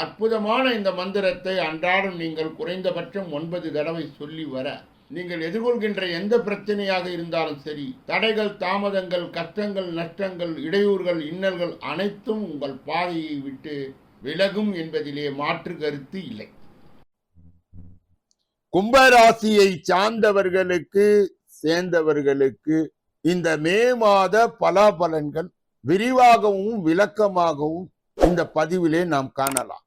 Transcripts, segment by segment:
அற்புதமான இந்த மந்திரத்தை அன்றாடம் நீங்கள் குறைந்தபட்சம் ஒன்பது தடவை சொல்லி வர நீங்கள் எதிர்கொள்கின்ற எந்த பிரச்சனையாக இருந்தாலும் சரி தடைகள் தாமதங்கள் கஷ்டங்கள் நஷ்டங்கள் இடையூறுகள் இன்னல்கள் அனைத்தும் உங்கள் பாதையை விட்டு விலகும் என்பதிலே மாற்று கருத்து இல்லை. கும்பராசியை சார்ந்தவர்களுக்கு சேர்ந்தவர்களுக்கு இந்த மே மாத பலாபலன்கள் விரிவாகவும் விளக்கமாகவும் இந்த பதிவிலே நாம் காணலாம்.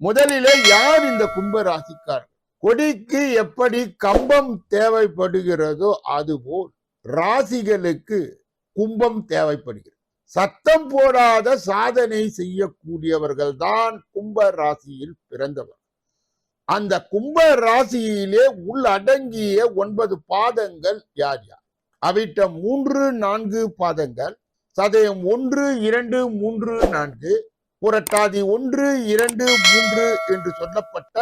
முதலிலே யார் இந்த கும்ப ராசிக்கார் கொடிக்கு எப்படி கம்பம் தேவைப்படுகிறதோ அதுபோல் ராசிகளுக்கு கும்பம் தேவைப்படுகிறது. சத்தம் போடாத சாதனை செய்யக்கூடியவர்கள் தான் கும்ப ராசியில் பிறந்தவர். அந்த கும்ப ராசியிலே உள்ளடங்கிய ஒன்பது பாதங்கள் யார் யார்? அவிட்ட மூன்று நான்கு பாதங்கள் சதயம் ஒன்று இரண்டு மூன்று நான்கு புரட்டாதி ஒன்று இரண்டு மூன்று என்று சொல்லப்பட்ட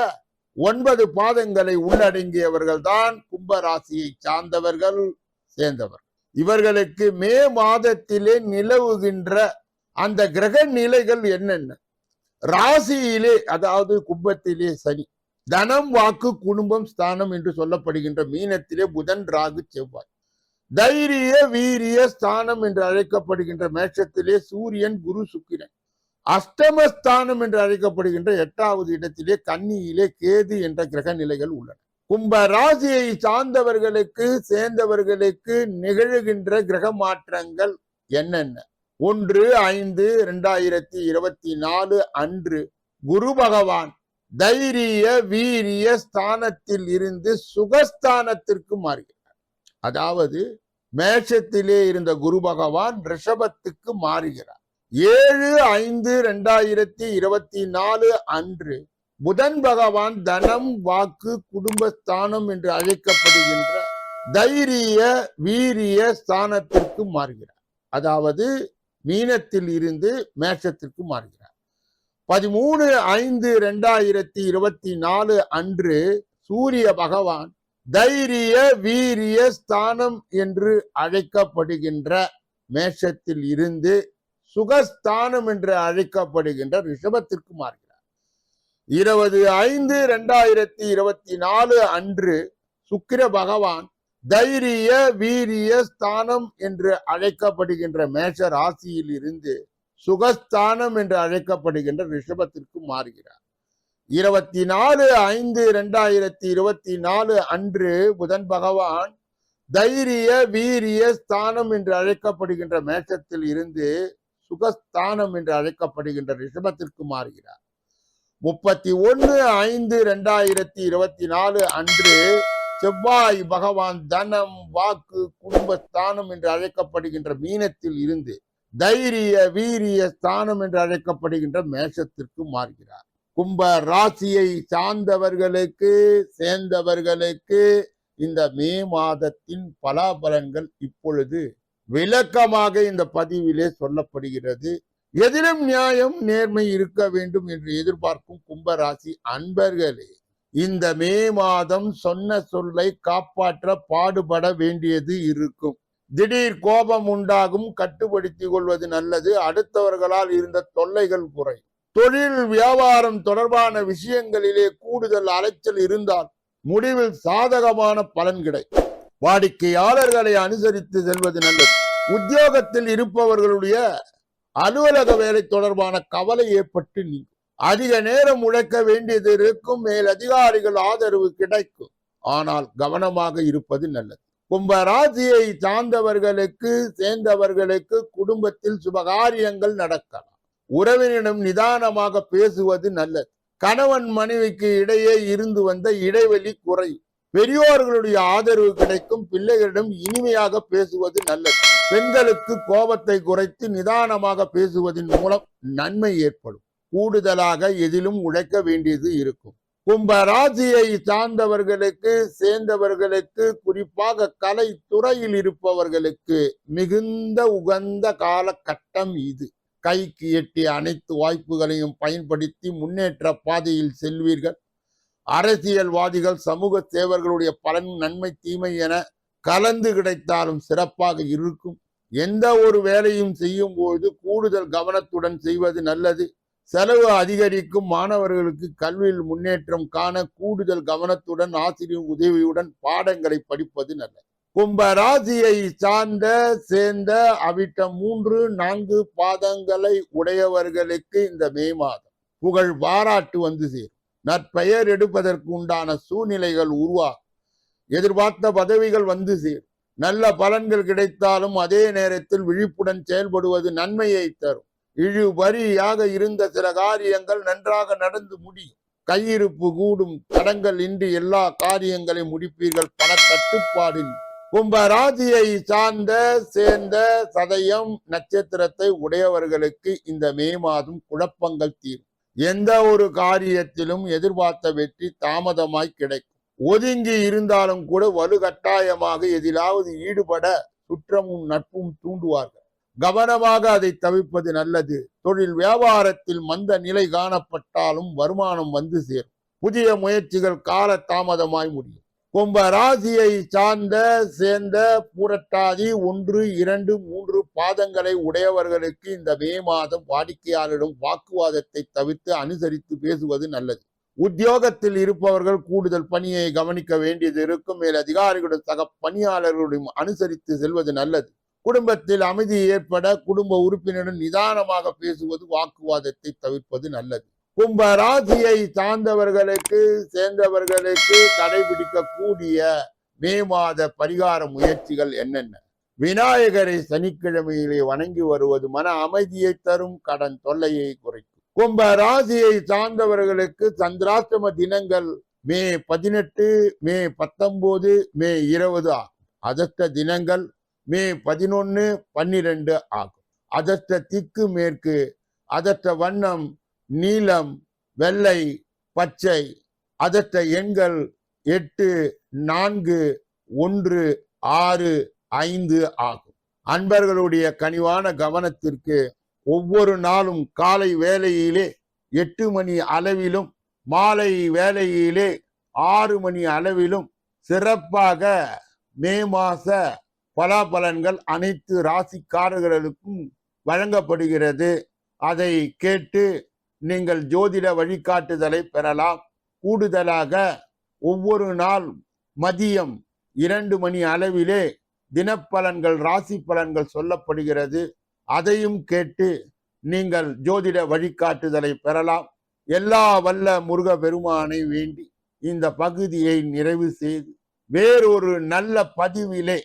ஒன்பது பாதங்களை உள்ளடங்கியவர்கள் தான் கும்பராசியை சார்ந்தவர்கள் சேர்ந்தவர். இவர்களுக்கு மே மாதத்திலே நிலவுகின்ற அந்த கிரக நிலைகள் என்னென்ன? ராசியிலே அதாவது கும்பத்திலே சனி. தனம் வாக்கு குடும்பம் ஸ்தானம் என்று சொல்லப்படுகின்ற மீனத்திலே புதன் ராகு செவ்வாய். தைரிய வீரிய ஸ்தானம் என்று அழைக்கப்படுகின்ற மேஷத்திலே சூரியன் குரு சுக்கிரன். அஷ்டமஸ்தானம் என்று அழைக்கப்படுகின்ற எட்டாவது இடத்திலே கன்னியிலே கேது என்ற கிரக நிலைகள் உள்ளன. கும்ப ராசியை சார்ந்தவர்களுக்கு சேர்ந்தவர்களுக்கு நிகழுகின்ற கிரக மாற்றங்கள் என்னென்ன? ஒன்று ஐந்து இரண்டாயிரத்தி இருபத்தி நாலு அன்று குரு பகவான் தைரிய வீரிய ஸ்தானத்தில் இருந்து சுகஸ்தானத்திற்கு மாறுகிறார். அதாவது மேஷத்திலே இருந்த குரு பகவான் ரிஷபத்துக்கு மாறுகிறார். ஏழு ஐந்து ரெண்டாயிரத்தி இருபத்தி நாலு அன்று புதன் பகவான் தனம் வாக்கு குடும்பஸ்தானம் என்று அழைக்கப்படுகின்ற தைரிய வீரிய ஸ்தானத்திற்கு மாறுகிறார். அதாவது மீனத்தில் இருந்து மேஷத்திற்கு மாறுகிறார். பதிமூணு ஐந்து ரெண்டாயிரத்தி இருபத்தி நாலு அன்று சூரிய பகவான் தைரிய வீரிய ஸ்தானம் என்று அழைக்கப்படுகின்ற மேஷத்தில் இருந்து சுகஸ்தானம் என்று அழைக்கப்படுகின்ற ரிஷபத்திற்கு மாறுகிறார். இருபது ஐந்து இரண்டாயிரத்தி இருபத்தி நாலு அன்று சுக்கிர பகவான் தைரிய வீரிய ஸ்தானம் என்று அழைக்கப்படுகின்ற மேஷ ராசியில் இருந்து சுகஸ்தானம் என்று அழைக்கப்படுகின்ற ரிஷபத்திற்கு மாறுகிறார். இருபத்தி நாலு ஐந்து இரண்டாயிரத்தி இருபத்தி நாலு அன்று புதன் பகவான் தைரிய வீரிய ஸ்தானம் என்று அழைக்கப்படுகின்ற மேஷத்தில் இருந்து சுகஸ்தானம் என்று அழைக்கப்படுகின்ற ரிஷபத்திற்கு மாறுகிறார். முப்பத்தி ஒன்று ஐந்து ரெண்டாயிரத்தி இருபத்தி நாலு அன்று செவ்வாய் பகவான் தனம் வாக்கு குடும்பஸ்தானம் என்று அழைக்கப்படுகின்ற மீனத்தில் இருந்து தைரிய வீரிய ஸ்தானம் என்று அழைக்கப்படுகின்ற மேஷத்திற்கு மாறுகிறார். கும்ப ராசியை சார்ந்தவர்களுக்கு சேர்ந்தவர்களுக்கு இந்த மே மாதத்தின் பலாபலன்கள் இப்பொழுது விளக்கமாக இந்த பதிவிலே சொல்லப்படுகிறது. எதிலும் நியாயம் நேர்மை இருக்க வேண்டும் என்று எதிர்பார்க்கும் கும்பராசி அன்பர்களே இந்த மே மாதம் சொன்ன சொல்லை காப்பாற்ற பாடுபட வேண்டியது இருக்கும். திடீர் கோபம் உண்டாகும் கட்டுப்படுத்திக் கொள்வது நல்லது. அடுத்தவர்களால் இருந்த தொல்லைகள் குறை தொழில் வியாபாரம் தொடர்பான விஷயங்களிலே கூடுதல் அலைச்சல் இருந்தால் முடிவில் சாதகமான பலன் கிடை வாடிக்கையாளர்களை அனுசரித்து செல்வது நல்லது. உத்தியோகத்தில் இருப்பவர்களுடைய அலுவலக வேலை தொடர்பான கவலை ஏற்பட்டு நீங்கும் அதிக நேரம் உழைக்க வேண்டியது இருக்கும். மேல் அதிகாரிகள் ஆதரவு கிடைக்கும். ஆனால் கவனமாக இருப்பது நல்லது. கும்ப ராசியை சார்ந்தவர்களுக்கு சேர்ந்தவர்களுக்கு குடும்பத்தில் சுபகாரியங்கள் நடக்கலாம். உறவினிடம் நிதானமாக பேசுவது நல்லது. கணவன் மனைவிக்கு இடையே இருந்து வந்த இடைவெளி குறையும். பெரியோர்களுடைய ஆதரவு கிடைக்கும். பிள்ளைகளிடம் இனிமையாக பேசுவது நல்லது. பெண்களுக்கு கோபத்தை குறைத்து நிதானமாக பேசுவதன் மூலம் நன்மை ஏற்படும். கூடுதலாக எதிலும் உழைக்க வேண்டியது இருக்கும். கும்ப ராசியை சார்ந்தவர்களுக்கு சேர்ந்தவர்களுக்கு குறிப்பாக கலை துறையில் இருப்பவர்களுக்கு மிகுந்த உகந்த காலகட்டம் இது. கைக்கு எட்டிய அனைத்து வாய்ப்புகளையும் பயன்படுத்தி முன்னேற்ற பாதையில் செல்வீர்கள். அரசியல்வாதிகள் சமூக சேவர்களுடைய பலன் நன்மை தீமை என கலந்து கிடைத்தாலும் சிறப்பாக இருக்கும். எந்த ஒரு வேலையும் செய்யும் போது கூடுதல் கவனத்துடன் செய்வது நல்லது. செலவு அதிகரிக்கும் மாணவர்களுக்கு கல்வியில் முன்னேற்றம் காண கூடுதல் கவனத்துடன் ஆசிரியர் உதவியுடன் பாடங்களை படிப்பது நல்லது. கும்ப ராசியை சார்ந்த சேர்ந்த அவிட்ட மூன்று நான்கு பாதங்களை உடையவர்களுக்கு இந்த மே மாதம் புகழ் பாராட்டு வந்து சேரும். நற்பெயர் எடுப்பதற்கு உண்டான சூழ்நிலைகள் உருவாகும் எதிர்பார்த்த பதவிகள் வந்து சேரும். நல்ல பலன்கள் கிடைத்தாலும் அதே நேரத்தில் விழிப்புடன் செயல்படுவது நன்மையை தரும். இழுபறியாக இருந்த சில காரியங்கள் நன்றாக நடந்து முடியும். கையிருப்பு கூடும் தடங்கள் இன்றி எல்லா காரியங்களையும் முடிப்பீர்கள். பணத்தட்டுப்பாடு கும்ப ராசியை சார்ந்த சேர்ந்த சதயம் நட்சத்திரத்தை உடையவர்களுக்கு இந்த மே மாதம் குழப்பங்கள் தீரும். எந்த ஒரு காரியத்திலும் எதிர்பார்த்த வெற்றி தாமதமாய் கிடைக்கும். ஒதுங்கி இருந்தாலும் கூட வலுக்கட்டாயமாக எதிலாவது ஈடுபட சுற்றமும் நட்பும் தூண்டுவார்கள். கவனமாக அதை தவிர்ப்பது நல்லது. தொழில் வியாபாரத்தில் மந்த நிலை காணப்பட்டாலும் வருமானம் வந்து சேரும். புதிய முயற்சிகள் கால தாமதமாய் முடியும். கும்ப ராசியை சார்ந்த சேர்ந்த பூரட்டாதி ஒன்று இரண்டு மூன்று பாதங்களை உடையவர்களுக்கு இந்த மே மாதம் வாடிக்கையாளரிடம் வாக்குவாதத்தை தவிர்த்து அனுசரித்து பேசுவது நல்லது. உத்தியோகத்தில் இருப்பவர்கள் கூடுதல் பணியை கவனிக்க வேண்டியது இருக்கும். மேல் அதிகாரிகளுடன் சக பணியாளர்களுடன் அனுசரித்து செல்வது நல்லது. குடும்பத்தில் அமைதி ஏற்பட குடும்ப உறுப்பினருடன் நிதானமாக பேசுவது வாக்குவாதத்தை தவிர்ப்பது நல்லது. கும்ப ராசியை சார்ந்தவர்களுக்கு சேர்ந்தவர்களுக்கு கடைபிடிக்கக்கூடிய மே மாத பரிகார முயற்சிகள் என்னென்ன? விநாயகரை சனிக்கிழமையிலே வணங்கி வருவது மன அமைதியை தரும் கடன் தொல்லையை குறைக்கும். கும்ப ராசியை சார்ந்தவர்களுக்கு சந்திராஷ்டம தினங்கள் மே பதினெட்டு மே பத்தொன்பது மே இருபது ஆகும். அதற்ற தினங்கள் மே பதினொன்று பன்னிரெண்டு ஆகும். அதற்ற திக்கு மேற்கு அதற்ற வண்ணம் நீலம் வெள்ளை பச்சை அதற்ற எண்கள் எட்டு நான்கு ஒன்று ஆறு ஐந்து ஆகும். அன்பர்களுடைய கனிவான கவனத்திற்கு ஒவ்வொரு நாளும் காலை வேலையிலே எட்டு மணி அளவிலும் மாலை வேலையிலே ஆறு மணி அளவிலும் சிறப்பாக மே மாச பலாபலன்கள் அனைத்து ராசிக்காரர்களுக்கும் வழங்கப்படுகிறது. அதை கேட்டு நீங்கள் ஜோதிட வழிகாட்டுதலை பெறலாம். கூடுதலாக ஒவ்வொரு நாள் மதியம் இரண்டு மணி அளவிலே தினப்பலன்கள் ராசி பலன்கள் சொல்லப்படுகிறது. அதையும் கேட்டு நீங்கள் ஜோதிட வழிகாட்டுதலை பெறலாம். எல்லா வல்ல முருக பெருமானை வேண்டி இந்த பகுதியை நிறைவு செய்து வேறொரு நல்ல பதிவிலே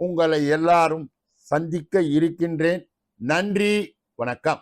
உங்களை எல்லாரும் சந்திக்க இருக்கின்றேன். நன்றி வணக்கம்.